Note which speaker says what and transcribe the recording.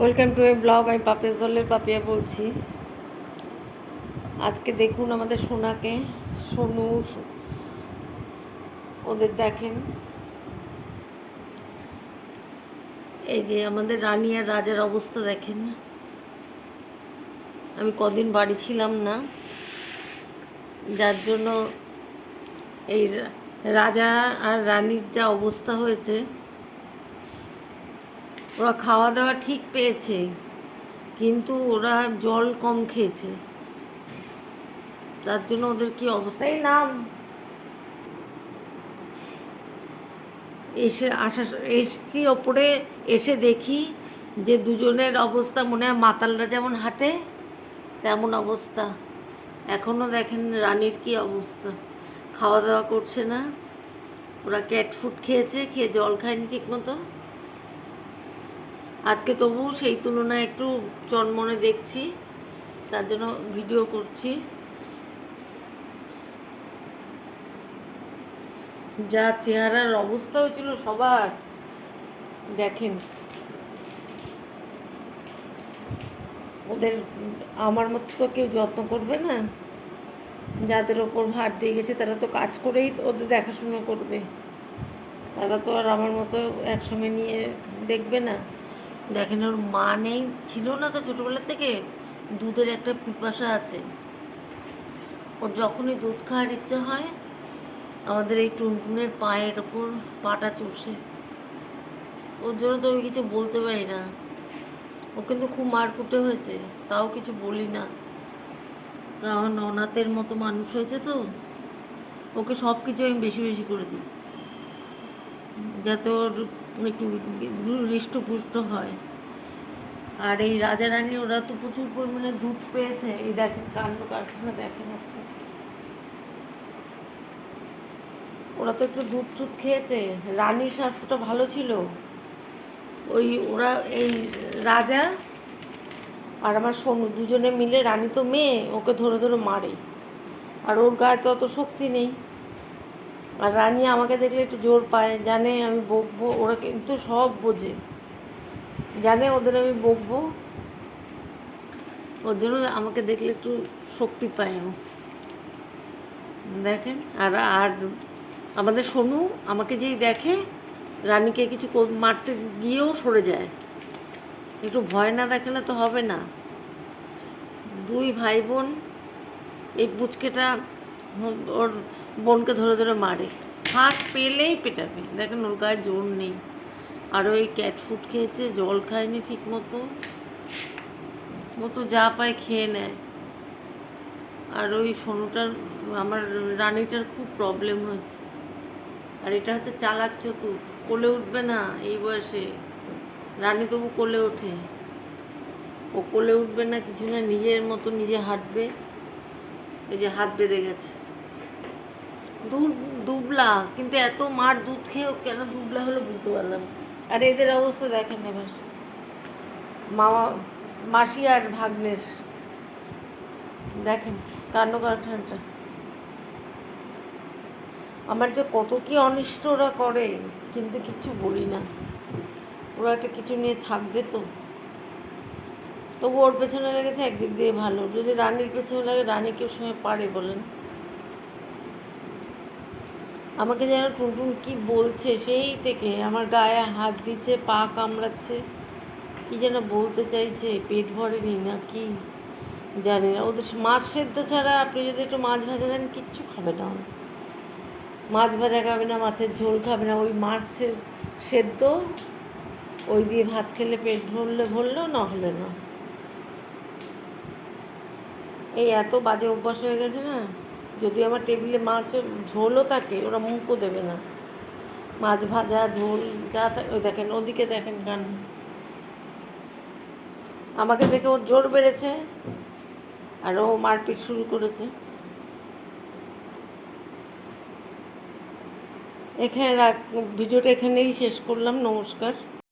Speaker 1: Welcome to A blog, আমি পাপিয়া জলের পাপিয়া বলছি। আজকে দেখুন আমাদের সোনাকে। সোনু, ওদের দেখেন। এই যে আমাদের রানী আর রাজার অবস্থা দেখেন। আমি কদিন বাড়ি ছিলাম না, যার জন্য এই রাজা আর রানীর যা অবস্থা হয়েছে ওরা খাওয়া দাওয়া ঠিক পেয়েছে, কিন্তু ওরা জল কম খেয়েছে। তার জন্য ওদের কি অবস্থা? এই নাম। এসে আসা, এসছি ওপরে, এসে দেখি যে দুজনের অবস্থা মনে হয় মাতালরা যেমন হাঁটে, তেমন অবস্থা। এখনও দেখেন রানীর কি অবস্থা। খাওয়া দাওয়া করছে না। ওরা ক্যাট ফুড খেয়েছে, খেয়ে জল খায়নি ঠিক মতো আজকে তবু সেই তুলনায় একটু চনমনে দেখছি, তার জন্য ভিডিও করছি। যা চেহারার অবস্থা হয়েছিল সবার, দেখেন। ওদের, আমার মতো তো কেউ যত্ন করবে না। যাদের ওপর ভার দিয়ে গেছে, তারা তো কাজ করেই ওদের দেখাশোনা করবে। তারা তো আর আমার মতো একসঙ্গে নিয়ে দেখবে না। দেখেন ওর মা নেই, ছিল না তো ছোটোবেলার থেকে। দুধের একটা পিপাসা আছে। ওর যখনই দুধ খাওয়ার ইচ্ছে হয়, আমাদের এই টুনটুনের পায়ের ওপর পাটা চষে ওর জন্য তো আমি কিছু বলতে পারি না। ও কিন্তু খুব মারকুটে হয়েছে, তাও কিছু বলি না। কারণ অনাথের মতো মানুষ হয়েছে তো। ওকে সব কিছু আমি বেশি বেশি করে দিই। যাতে ওর একটু হৃষ্টপুষ্ট হয়। আর এই রাজা রানী ওরা তো প্রচুর পরিমাণে দুধ পেয়েছে। এই দেখেন কাণ্ড কারখানা দেখেন ওরা তো একটু দুধ টুধ খেয়েছে। রানীর স্বাস্থ্যটা ভালো ছিল। ওই ওরা, এই রাজা আর আমার সোনু দুজনে মিলে, রানী তো মেয়ে, ওকে ধরে ধরে মারে। আর ওর গায়ে তো অত শক্তি নেই। আর রানী আমাকে দেখলে একটু জোর পায়, জানে আমি বকবো, ওরা কিন্তু সব বোঝে। জানে ওদের আমি বকবো। ওর জন্য আমাকে দেখলে একটু শক্তি পায় ও। দেখেন, আর আর আমাদের সোনু আমাকে যেই দেখে, রানীকে কিছু মারতে গিয়েও সরে যায়। একটু ভয় না দেখালে তো হবে না। দুই ভাই বোন, এই পুচকেটা, ওর বোনকে ধরে ধরে মারে। হাত পেলেই পেটাবে। দেখেন ওর গায়ে জোর নেই। আর ওই ক্যাট ফুড খেয়েছে, জল খায়নি ঠিক মতো মতো যা পায় খেয়ে নেয়। আর ওই সোনুটার, আমার রানীটার খুব প্রবলেম হয়েছে। আর এটা হচ্ছে চালাক চতুর। কোলে উঠবে না এই বয়সে। রানী তবু কোলে ওঠে। ও কোলে উঠবে না, কিছু না, নিজের মতো নিজে হাঁটবে। এই যে হাত বেঁধে গেছে। দুবলা, কিন্তু এত মার দুধ খেয়েও কেন দুবলা হলো বুঝতে পারলাম আর এদের অবস্থা দেখেন এবার। মামা, মাসি আর ভাগ্নের। দেখেন কাণ্ড কারখানাটা আমার যে কত কি অনিষ্ট ওরা করে, কিন্তু কিছু বলি না। ওরা একটা কিছু নিয়ে থাকবে তো। তবু ওর পেছনে লেগেছে একদিক দিয়ে ভালো। যদি রানীর পেছনে লাগে, রানী কেউ সময় পারে বলেন। আমাকে যেন টুনটুন কি বলছে সেই থেকে আমার গায়ে হাত দিচ্ছে, পা কামড়াচ্ছে। কি যেন বলতে চাইছে, পেট ভরেনি না কি জানি না। ওদের মাছ সেদ্ধ ছাড়া আপনি যদি একটু মাছ ভাজা দেন, কিচ্ছু খাবে না মাছ ভাজা খাবে না, মাছের ঝোল খাবে না। ওই মাছের সেদ্ধ, ওই দিয়ে ভাত খেলে পেট ভরলে ভরলো, না হলে না। এই এত বাজে অভ্যাস হয়ে গেছে না। যদি আমার টেবিলে মাছ ঝোলও থাকে, ওরা মুখও দেবে না। মাছ ভাজা, ঝোল যা ওই দেখেন, ওদিকে দেখেন গান। আমাকে দেখে ওর জোর বেড়েছে, আর ও মারপিট শুরু করেছে। এখানে রাখ, ভিডিওটা এখানেই শেষ করলাম, নমস্কার।